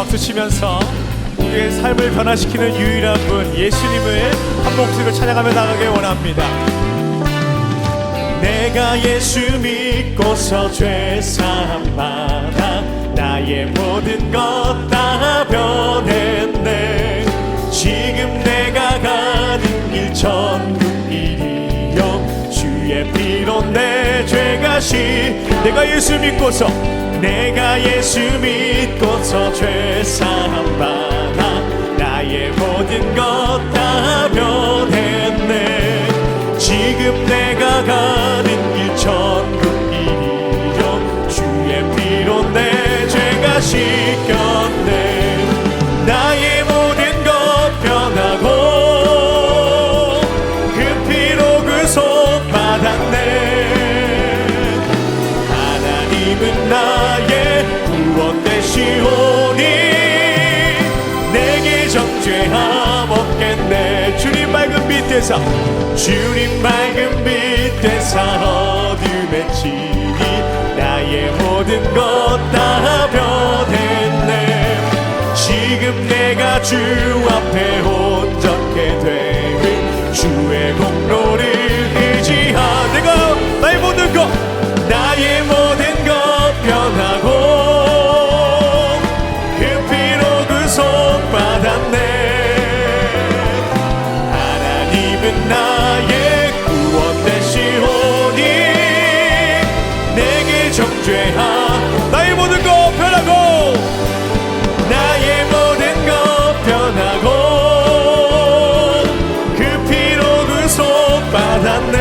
박수 치면서 우리의 삶을 변화시키는 유일한 분 예수님을 한 목소리로 찬양하며 나가길 원합니다. 내가 예수 믿고서 죄사함 받아 나의 모든 것 다 변했네 지금 내가 가는 길 천국 길이요 주의 피로 내 죄가 시 내가 예수 믿고서 내가 예수 믿고서 죄 사함 받아 나의 모든 것 다 변했네. 지금 내가 가는 죄함 없겠네. 주님 맑은 빛에서 주님 맑은 빛에서 어둠에 치니? 나의 모든 것 다 변했네. 지금 내가 주 앞에 온전케 되는 주의 공 정죄하 나의 모든 것 변하고 나의 모든 것 변하고 그 피로 그속 받았네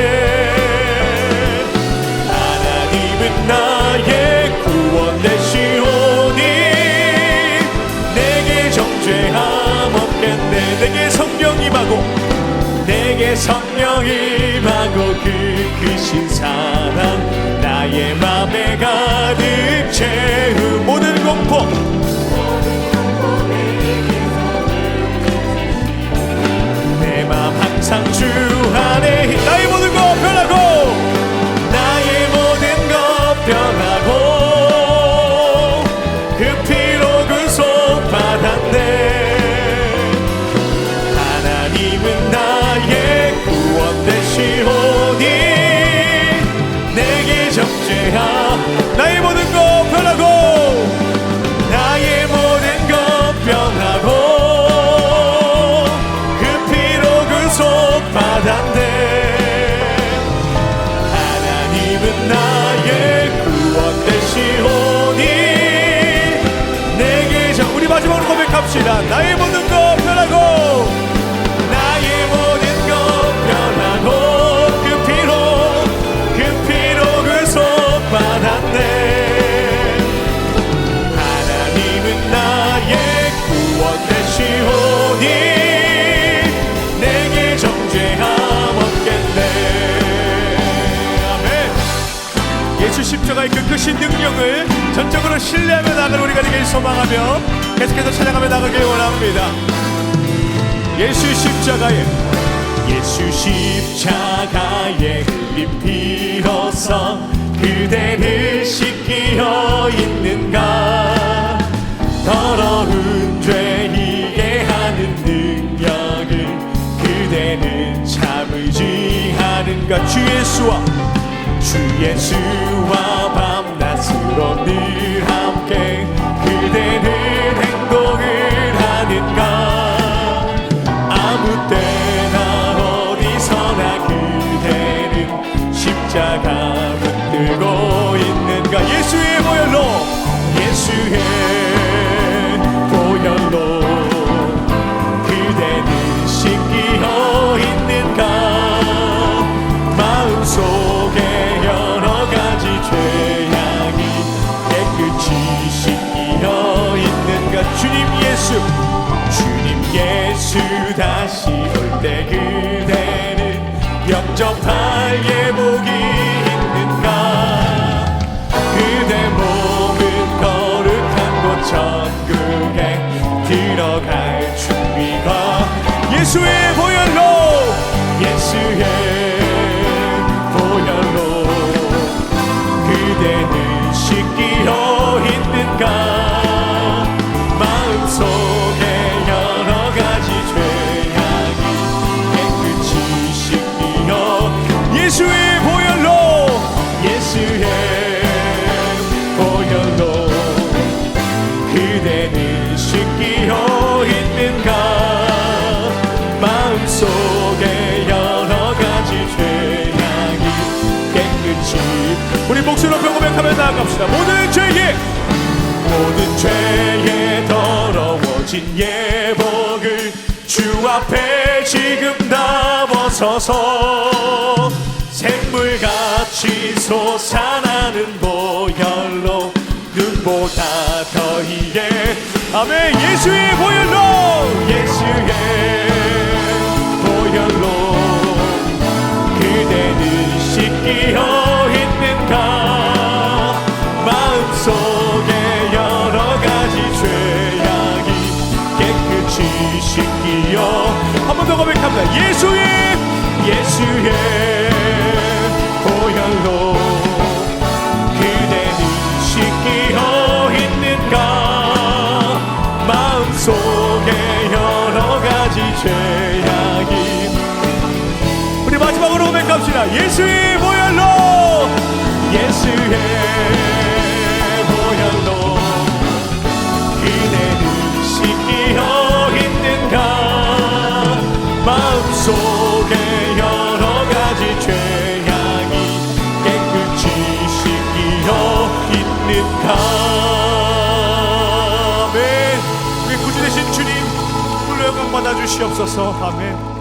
하나님은 나의 구원 되시오니 내게 정죄함 없겠네. 내게 성령 임하고 내게 성령 임하고 그 크신 사랑 나의 맘에 가득 채우 모든 공포. 내 맘 항상 주 고백합시다. 나의 모든 것 예수 십자가의 그 크신 능력을 전적으로 신뢰하며 나가는 우리가 되길 소망하며 계속해서 찬양하며 나가길 원합니다. 예수 십자가에 예수 십자가에 흘린 피로서 그대를 씻기어 있는가? 더러운 죄이게 하는 능력을 그대는 참으지 않은가? 주 예수와 주 예수와 밤낮으로 늘 함께 그대는 행동을 하는가 아무 때나 어디서나 그대는 십자가 예수 주님 예수 다시 올 때 그대는 영접할 예복이 예수의 보혈로. 예수의 보혈로 그대는 쉽기어 있는가? 마음속에 여러 가지 죄악이 깨끗이 우리 목소리로 고백하며 나아갑시다. 모든 죄에 모든 죄에 더러워진 예복을 주 앞에 지금 나버서서 샘물같이 솟아나는 보혈로 눈보다 더 이게. 아멘. 예수의 보혈로. 예수의 보혈로 그대는 씻기어 있는가? 마음속에 여러 가지 죄악이 깨끗이 씻기어. 한 번 더 고백합니다. 예수의 예수의 주시옵소서. 아멘